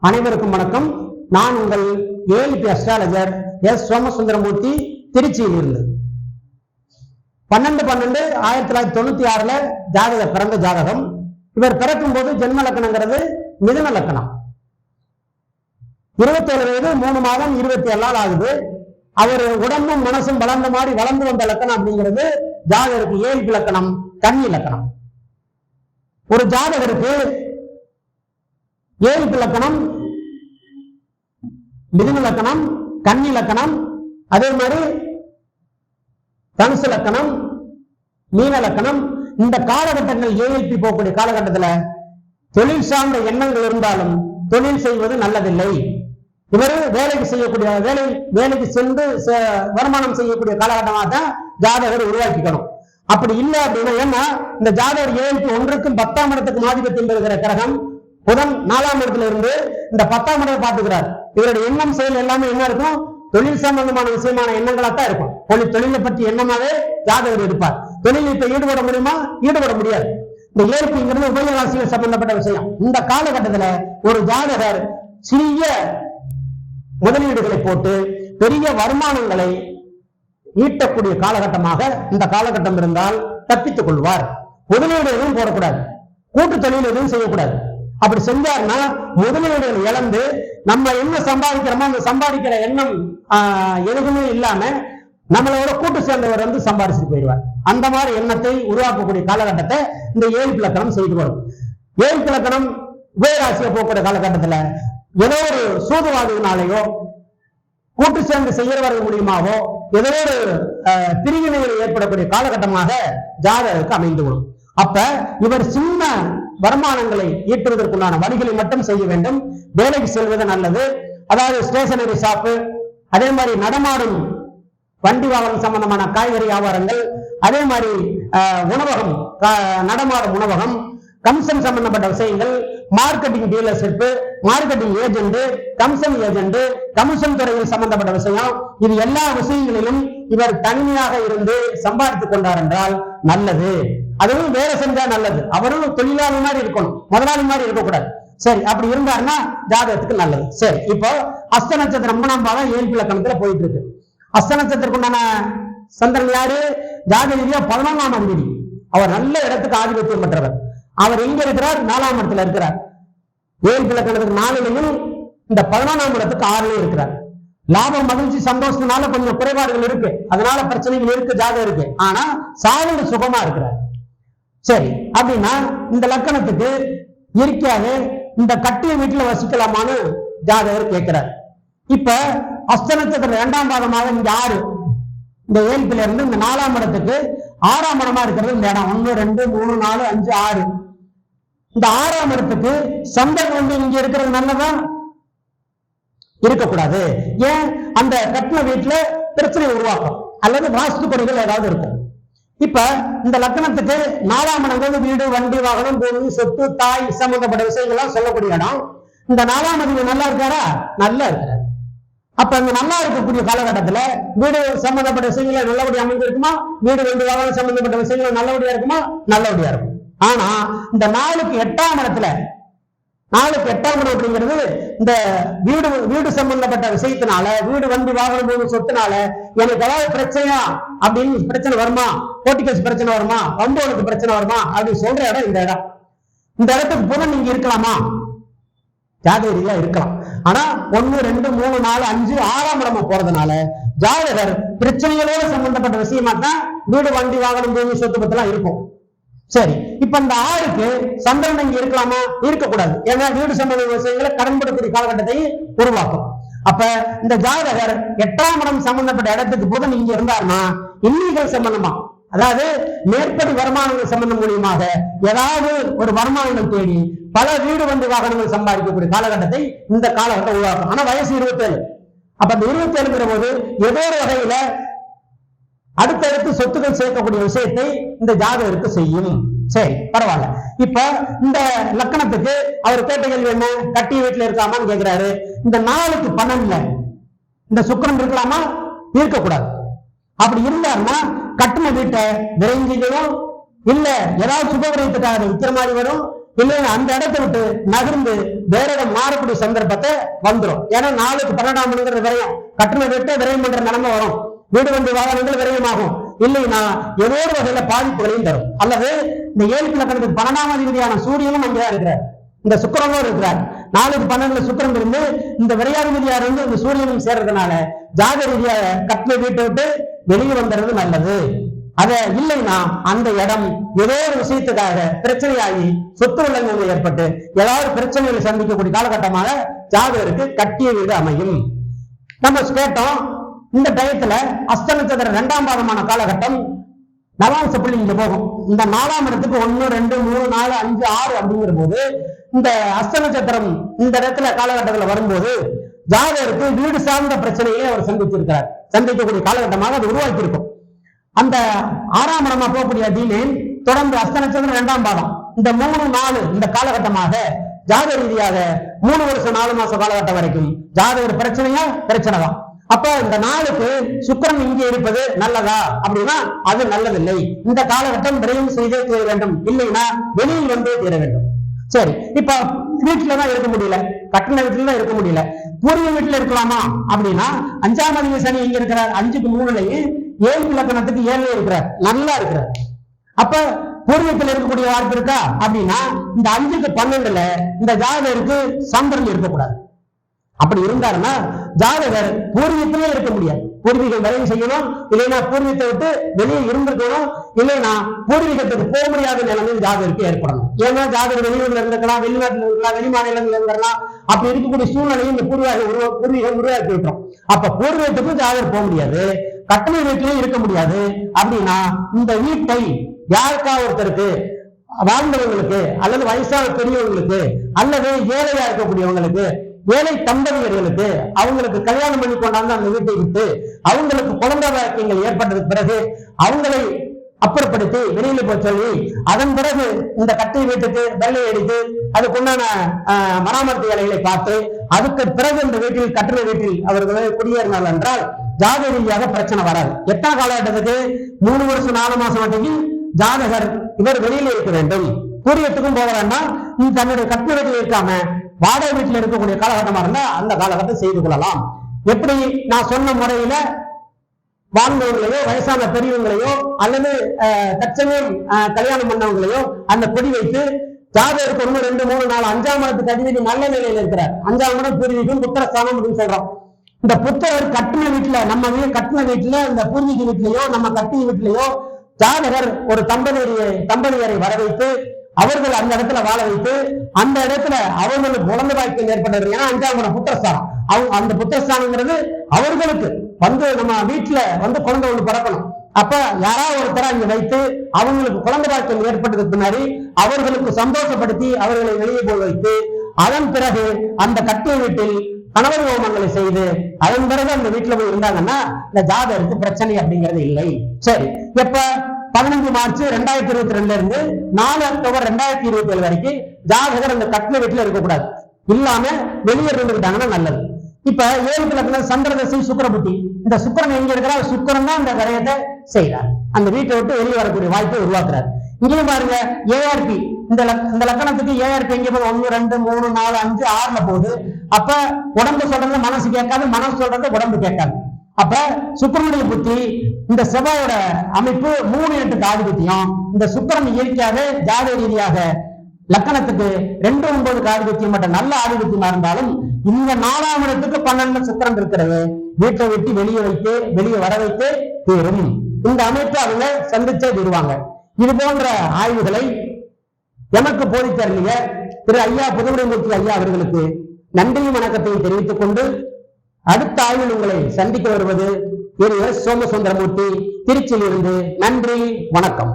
அனைவருக்கும் வணக்கம். நான் உங்கள் ஏஎல்பி அஸ்ட்ராலஜர் எஸ் சோமசுந்தரமூர்த்தி திருச்சியில் இருந்து. பன்னெண்டு பன்னெண்டு ஆயிரத்தி தொள்ளாயிரத்தி தொண்ணூத்தி ஆறுல ஜாதக பிறந்த ஜாதகம். இவர் பிறக்கும் போது ஜென்ம லக்கணங்கிறது மிதன லக்கணம். இருபத்தேழு வயது மூணு மாதம் இருபத்தி ஏழு நாள் ஆகுது. அவர் உடம்பும் மனசும் வளர்ந்த மாதிரி வளர்ந்து வந்த லக்கணம் அப்படிங்கிறது ஜாதகருக்கு ஏழு லக்கணம் கன்னி லக்கணம். ஒரு ஜாதகருக்கு ஏழ்பி லக்கணம் மிதுன லக்கணம் கன்னி லக்கணம் அதே மாதிரி தனுசு லக்கணம் மீன லக்கணம். இந்த காலகட்டங்கள் ஏஎல்பி போகக்கூடிய காலகட்டத்துல? தொழில் சார்ந்த எண்ணங்கள் இருந்தாலும் தொழில் செய்வது நல்லதில்லை. இவர் வேலைக்கு செய்யக்கூடிய வேலை வேலைக்கு சென்று ச- வருமானம் செய்யக்கூடிய காலகட்டமாக தான் ஜாதகர் உருவாக்கிக்கணும். அப்படி இல்லை அப்படின்னா ஏன்னா இந்த ஜாதகர் ஏழுக்கு ஒன்றுக்கும் பத்தாம் இடத்துக்கு ஆதிபத்தியம் பெறுகிற கிரகம் புதன் நாலாம் இடத்துல இருந்து இந்த பத்தாம் இடத்தை பார்த்துக்கிறார். இவருடைய எண்ணம் செயல் எல்லாமே என்ன இருக்கும்? தொழில் சம்பந்தமான விஷயமான எண்ணங்களா தான் இருக்கும். தொழில் தொழிலை பற்றி எண்ணமாவே ஜாதகர் இருப்பார் தொழில் இப்ப ஈடுபட முடியுமா? ஈடுபட முடியாது. இந்த இயற்கைங்கிறது உபயராசிகள் சம்பந்தப்பட்ட விஷயம். இந்த காலகட்டத்துல ஒரு ஜாதகர் சிறிய முதலீடுகளை போட்டு பெரிய வருமானங்களை ஈட்டக்கூடிய காலகட்டமாக இந்த காலகட்டம் இருந்தால் தப்பித்துக் கொள்வார். முதலீடு எதுவும் போடக்கூடாது. கூட்டு தொழில் எதுவும் செய்யக்கூடாது. அப்படி செஞ்சாருன்னா முதலீடுகள் இழந்து நம்ம என்ன சம்பாதிக்கிறோமோ அந்த சம்பாதிக்கிற எண்ணம் ஆஹ், எதுவுமே இல்லாம நம்மளோட கூட்டு சேர்ந்தவர் வந்து சம்பாதிச்சுட்டு போயிடுவார். அந்த மாதிரி எண்ணத்தை உருவாக்கக்கூடிய காலகட்டத்தை இந்த ஏழு இலக்கணம் செய்து வரும் ஏழு இலக்கணம் உபயராசியை போகக்கூடிய காலகட்டத்துல ஏதோ ஒரு சூதுவாதினாலேயோ கூட்டு சேர்ந்து செய்யறவர்கள் மூலியமாவோ ஏதோ ஒரு அஹ், பிரிவினைகள் ஏற்படக்கூடிய காலகட்டமாக ஜாதகருக்கு அமைந்துவிடும். அப்ப இவர் சின்ன வருமானங்களை ஈட்டுவதற்குண்டான வழிகளை மட்டும் செய்ய வேண்டும். வேலைக்கு செல்வது நல்லது. அதாவது ஸ்டேஷனரி ஷாப்பு அதே மாதிரி நடமாடும் வண்டி வாகனம் சம்பந்தமான காய்கறி வியாபாரங்கள் அதே மாதிரி உணவகம் நடமாடும் உணவகம் கமிஷன் சம்பந்தப்பட்ட விஷயங்கள் marketing dealership marketing agent commission agent commission துறையில் சம்பந்தப்பட்ட விஷயம் இது எல்லா விஷயங்களிலும் இவர் தனிமையாக இருந்து சம்பாதித்துக் கொண்டார் என்றால் நல்லது. அதுவும் வேலை செஞ்சா நல்லது. அவரும் தொழிலாளி மாதிரி இருக்கணும். முதலாளி மாதிரி இருக்கக்கூடாது. சரி அப்படி இருந்தாருன்னா ஜாதகத்துக்கு நல்லது. சரி இப்போ அஸ்த நட்சத்திரம் மூணாம் பாதம் ஏழு இலக்கணத்துல போயிட்டு இருக்கு அஸ்த நட்சத்திரத்துக்கு உண்டான சந்திரன் யாரு? ஜாதக ரீதியா பதினொன்றாம் அதிபதி அவர் நல்ல இடத்துக்கு ஆதிபத்தியம் பெற்றவர். அவர் எங்க இருக்கிறார்? நாலாம் இடத்துல இருக்கிறார். ஏழு இலக்கணத்துக்கு நாலுலையும் இந்த பதினொன்றாம் இடத்துக்கு ஆறுலயும் இருக்கிறார். லாபம் மகிழ்ச்சி சந்தோஷத்தினால கொஞ்சம் குறைபாடுகள் இருக்கு. அதனால பிரச்சனைகள் இருக்கு ஜாதகம் இருக்கு. ஆனா சாதனை சுகமா இருக்கிறார். சரி அப்படின்னா இந்த லக்கணத்துக்கு இருக்காது இந்த கட்டிய வீட்டுல வசிக்கலாமான்னு ஜாதகர் கேட்கிறார். இப்ப அஸ்த இரண்டாம் பாதமாக இங்க ஆறு. இந்த ஏழுல இருந்து இந்த நாலாம் இடத்துக்கு ஆறாம் இடமா இருக்கிறது இந்த இடம். ஒண்ணு ரெண்டு மூணு நாலு அஞ்சு ஆறு. இந்த ஆறாம் இடத்துக்கு சந்திரன் வந்து இங்க இருக்கிறது நல்லதா? இருக்கக்கூடாது. ஏன்? அந்த கட்டின வீட்டுல பிரச்சனை உருவாக்கும். அல்லது வாஸ்து குறைகள் ஏதாவது இருக்கும். இப்ப இந்த லக்கணத்துக்கு நாலாம் இடங்கிறது வீடு வண்டி வாகனம் பூமி சொத்து தாய் சம்பந்தப்பட்ட விஷயங்கள்லாம் சொல்லக்கூடிய இடம். இந்த நாலாம் அதிபதி நல்லா இருக்காரா? நல்லா இருக்கிறார் அப்ப இந்த நல்லா இருக்கக்கூடிய காலகட்டத்துல வீடு சம்பந்தப்பட்ட விஷயங்கள நல்லபடியா அமைந்திருக்குமா? வீடு வண்டி வாகனம் சம்பந்தப்பட்ட விஷயங்கள் நல்லபடியா இருக்குமா? நல்லபடியா இருக்கும். ஆனா இந்த நாளுக்கு எட்டாம் இடத்துல நாளுக்கு எட்டாம் இடம் அப்படிங்கிறது இந்த வீடு வீடு சம்பந்தப்பட்ட விஷயத்தினால வீடு வண்டி வாகனம் பூமி சொத்துனால எனக்கு ஏதாவது பிரச்சனையா அப்படின்னு பிரச்சனை வருமா? போட்டிகேஸ் பிரச்சனை வருமா? வம்போனுக்கு பிரச்சனை வருமா? அப்படின்னு சொல்ற இடம் இந்த இடம். இந்த இடத்துக்கு புதன் நீங்க இருக்கலாமா? ஜாதகரியா இருக்கலாம். ஆனா ஒன்னு ரெண்டு மூணு நாலு அஞ்சு ஆறாம் இடமா போறதுனால ஜாதகர் பிரச்சனைகளோட சம்பந்தப்பட்ட விஷயமா தான் வீடு வண்டி வாகனம் பூமி சொத்து பத்தெல்லாம் இருக்கும். சரி இப்ப இந்த ஆறுக்கு சந்திரன் இங்க இருக்கலாமா? இருக்கக்கூடாது. ஏன்னா வீடு சம்பந்த விவசாயிகளை கடன்படக்கூடிய காலகட்டத்தை உருவாக்கும். அப்ப இந்த ஜாதகர் எட்டாம் இடம் சம்பந்தப்பட்ட இடத்துக்கு போது இங்க இருந்தாருன்னா இன்னிகள் சம்பந்தமா? அதாவது மேற்படி வருமானங்கள் சம்பந்தம் மூலியமாக ஏதாவது ஒரு வருமானங்கள் தேடி பல வீடு வந்து வாகனங்கள் சம்பாதிக்கக்கூடிய காலகட்டத்தை இந்த காலகட்டம் உருவாக்கும். ஆனா வயசு இருபத்தேழு. அப்ப அந்த இருபத்தேழுங்கிற போது ஏதோ ஒரு வகையில அடுத்தடுத்து சொத்துக்கள் சேர்க்கக்கூடிய விஷயத்தை இந்த ஜாதகருக்கு செய்யும். சரி பரவாயில்ல. இப்ப இந்த லக்கணத்துக்கு அவர் கேட்ட கேள்வி என்ன? கட்டி வீட்டுல இருக்காமான்னு கேட்கிறாரு இந்த நாளுக்கு பன்னெண்டுல இந்த சுக்கிரன் இருக்கலாமா? இருக்கக்கூடாது. அப்படி இருந்தாருன்னா கட்டின வீட்டை விரைஞ்சிக்கணும். இல்ல ஏதாவது சுபவிரயத்துக்காக விற்கிற மாதிரி வரும். இல்லைன்னா அந்த இடத்தை விட்டு நகர்ந்து வேற இடம் மாறக்கூடிய சந்தர்ப்பத்தை வந்துரும். ஏன்னா நாளுக்கு பன்னெண்டாம் மணிங்கிற விரயம். கட்டின வீட்டை விரயம் பண்ற நிலைமை வரும். வீடு வந்து வாகனங்கள் விரயமாகும். இல்லைன்னா ஏதோ ஒரு வகையில பாதிப்புகளையும் தரும். அல்லது இந்த ஏழு இலக்கணத்துக்கு பன்னெண்டாம் அதிபதியான சூரியனும் அங்கேதான் இருக்கிறார். இந்த சுக்கரனும் இருக்கிறார். நாளுக்கு பன்னெண்டுல சுக்கிரன் இருந்து இந்த விரையாதிபதியா இருந்து இந்த சூரியனும் சேர்றதுனால ஜாத ரீதியாக கட்டில வீட்டை விட்டு வெளியே வந்துடுறது நல்லது. அத இல்லைன்னா அந்த இடம் ஏதோ ஒரு விஷயத்துக்காக பிரச்சனையாகி சொத்து விலங்குகள் ஏற்பட்டு ஏதாவது பிரச்சனைகளை சந்திக்கக்கூடிய காலகட்டமாக ஜாதகருக்கு கட்டிய வீடு அமையும். நம்ம கேட்டோம் இந்த டயத்துல அஸ்த ரெண்டாம் இரண்டாம் பாதமான காலகட்டம் நவாம்ச புள்ளி இங்க போகும். இந்த நாலாம் இடத்துக்கு ஒன்னு ரெண்டு மூணு நாலு அஞ்சு ஆறு அப்படிங்கிற போது இந்த அஸ்த நட்சத்திரம் இந்த இடத்துல காலகட்டத்துல வரும்போது ஜாதகருக்கு வீடு சார்ந்த பிரச்சனையை அவர் சந்திச்சிருக்கிறார் சந்திக்கக்கூடிய காலகட்டமாக அது உருவாக்கி இருக்கும் அந்த ஆறாம் இடமா போகக்கூடிய டீலேன் தொடர்ந்து அஸ்த நட்சத்திரம் இரண்டாம் பாதம். இந்த மூணு நாலு இந்த காலகட்டமாக ஜாதக ரீதியாக மூணு வருஷம் நாலு மாசம் காலகட்டம் வரைக்கும் ஜாதகர் பிரச்சனையா பிரச்சனை தான் அப்ப இந்த நாளுக்கு சுக்கரன் இங்கே இருப்பது நல்லதா? அப்படின்னா அது நல்லதில்லை. இந்த காலகட்டம் விரைவு செய்தே தீர வேண்டும். இல்லைன்னா வெளியில் வந்தே தீர வேண்டும். சரி இப்ப வீட்டுல தான் இருக்க முடியல. கட்டின வீட்டுல தான் இருக்க முடியல. பூர்வீக வீட்டுல இருக்கலாமா? அப்படின்னா அஞ்சாம் அதிக சனி எங்க இருக்கிறார்? அஞ்சுக்கு மூணுலையும் ஏழு இலக்கணத்துக்கு ஏழு இருக்கிறார். நல்லா இருக்கிறார். அப்ப பூர்வீகத்தில் இருக்கக்கூடிய வாய்ப்பு இருக்கா? அப்படின்னா இந்த அஞ்சுக்கு பன்னெண்டுல இந்த ஜாதகருக்கு சந்திரன் இருக்கக்கூடாது. அப்படி இருந்தாருன்னா ஜாதகர் பூர்வீகத்திலே இருக்க முடியாது. பூர்வீகம் விரைவு செய்யணும் இல்லைன்னா பூர்வீகத்தை விட்டு வெளியே இருந்திருக்கணும் இல்லைன்னா பூர்வீகத்துக்கு போக முடியாத நிலைமையில் ஜாதகருக்கு ஏற்படணும். ஏன்னா ஜாதகர் வெளியூர்ல இருந்திருக்கலாம் வெளிநாட்டுல இருக்கலாம் வெளிமாநிலங்கள் இருந்திருக்கலாம். அப்படி இருக்கக்கூடிய சூழ்நிலையும் இந்த பூர்வீக உருவ பூர்வீகம் உருவாக்கி விட்டுரும் அப்ப பூர்வீகத்துக்கும் ஜாதகர் போக முடியாது. கட்டண வீட்டிலையும் இருக்க முடியாது. அப்படின்னா இந்த வீட்டை யாருக்கா ஒருத்தருக்கு? வாழ்ந்தவங்களுக்கு அல்லது வயசான பெரியவங்களுக்கு அல்லது ஏழையா இருக்கக்கூடியவங்களுக்கு ஏழை தம்பதியர்களுக்கு அவங்களுக்கு கல்யாணம் பண்ணி கொண்டாந்து அந்த வீட்டை விட்டு அவங்களுக்கு குழந்தை வாக்கியங்கள் ஏற்பட்டதுக்கு பிறகு அவங்களை அப்புறப்படுத்தி வெளியில போய் சொல்லி அதன் பிறகு இந்த கட்டை வீட்டுக்கு வெள்ளை அடித்து அதுக்குண்டான ஆஹ், மராமத்து வேலைகளை பார்த்து அதுக்கு பிறகு இந்த வீட்டில் கட்டுற வீட்டில் அவர்கள் குடியேறினார் என்றால் ஜாத ரீதியாக பிரச்சனை வராது. எட்டாம் காலகட்டத்துக்கு மூணு வருஷம் நாலு மாசம் வரைக்கும் ஜாதகர் இவர் வெளியில இருக்க வேண்டும். கூறியத்துக்கும் போக வேண்டாம் நீ தன்னுடைய கட்டின வீட்டில் இருக்காம வாடகை வீட்டில் இருக்கக்கூடிய காலகட்டமா இருந்தா அந்த காலகட்டம் செய்து கொள்ளலாம். எப்படி நான் சொன்ன முறையில வாழ்ந்தவங்களையோ வயசான பெரியவங்களையோ அல்லது தற்சமயம் கல்யாணம் பண்ணவங்களையோ அந்த கொடி வைத்து ஜாதகருக்கு ஒன்று ரெண்டு மூணு நாலு அஞ்சாம் இடத்துக்கு அதிபதி நல்ல நிலையில இருக்கிறார். அஞ்சாம் இடம் பூர்வீகம் புத்திரஸ்தானம் அப்படின்னு சொல்றோம். இந்த புத்தர் கட்டின வீட்டுல நம்ம வீடு கட்டின வீட்டுல இந்த பூர்வீக வீட்லயோ நம்ம கட்டிய வீட்லயோ ஜாதகர் ஒரு தம்பதியரை தம்பதியரை வரவைத்து அவர்கள் அந்த இடத்துல வாழ வைத்து அந்த இடத்துல அவர்களுக்கு குழந்தை வாய்ப்பு ஏற்பட்டது ஏன்னா அஞ்சாம் இடம் புத்திரஸ்தானம். அவங்க அந்த புத்திரஸ்தானங்கிறது அவர்களுக்கு வந்து நம்ம வீட்டுல வந்து குழந்தை ஒண்ணு பிறக்கணும். அப்ப யாராவது ஒருத்தரை அங்க வைத்து அவங்களுக்கு குழந்தை பாக்கியம் ஏற்பட்டதுக்கு பின்னாடி அவர்களுக்கு சந்தோஷப்படுத்தி அவர்களை வெளியே போய் வைத்து அதன் பிறகு அந்த கட்டிய வீட்டில் கணவர் ஹோமங்களை செய்து அதன் பிறகு அந்த வீட்டுல போய் இருந்தாங்கன்னா இந்த ஜாதகருக்கு பிரச்சனை அப்படிங்கிறது இல்லை. சரி எப்ப? பதினஞ்சு மார்ச் ரெண்டாயிரத்தி இருபத்தி ரெண்டுல இருந்து நாலு அக்டோபர் ரெண்டாயிரத்தி இருபத்தி ஏழு வரைக்கும் ஜாதகர் அந்த கட்டின வீட்டுல இருக்கக்கூடாது இல்லாம வெளியே இருந்துக்கிட்டாங்கன்னா நல்லது. இப்ப ஏழு கிழக்குல சந்திரதசை சுக்கரபுத்தி இந்த சுக்கரன் எங்க இருக்கிறார்? சுக்கரன் தான் இந்த விரயத்தை செய்யறார் அந்த வீட்டை விட்டு வெளியே வரக்கூடிய வாய்ப்பை உருவாக்குறாரு. இங்கேயும் பாருங்க ஏஆர்பி இந்த லக்- இந்த லக்கணத்துக்கு ஏஆர்பி எங்க போகுது? ஒண்ணு ரெண்டு மூணு நாலு அஞ்சு ஆறுல போகுது. அப்ப உடம்பு சொல்றது மனசு கேட்காது மனசு சொல்றது உடம்பு கேட்காது. அப்ப சுக்கரனுடைய புத்தி இந்த செவ்வாயோட அமைப்பு மூணு எட்டுக்கு ஆதிபத்தியம். இந்த சுக்கரன் இயற்கையாக ஜாத ரீதியாக லக்கணத்துக்கு ரெண்டு ஒன்பது ஆதிபத்தியம் மட்டும் நல்ல ஆதிபத்தியமா இருந்தாலும் இந்த நாலாம் இடத்துக்கு பன்னெண்டு சுக்கிரன் இருக்கிறது. வீட்டை விட்டு வெளியே வைத்து வெளியே வர வைத்து தீரும். இந்த அமைப்பு அவங்க சந்திச்சே தருவாங்க. இது போன்ற ஆய்வுகளை எமக்கு போதித்தருளிய திரு ஐயா புதுவுடைமூர்த்தி ஐயா அவர்களுக்கு நன்றியும் வணக்கத்தையும் தெரிவித்துக் கொண்டு அடுத்த ஆய்வில் உங்களை சந்திக்க வருவது திரு எஸ் சோமசுந்தரமூர்த்தி திருச்சியிலிருந்து நன்றி வணக்கம்.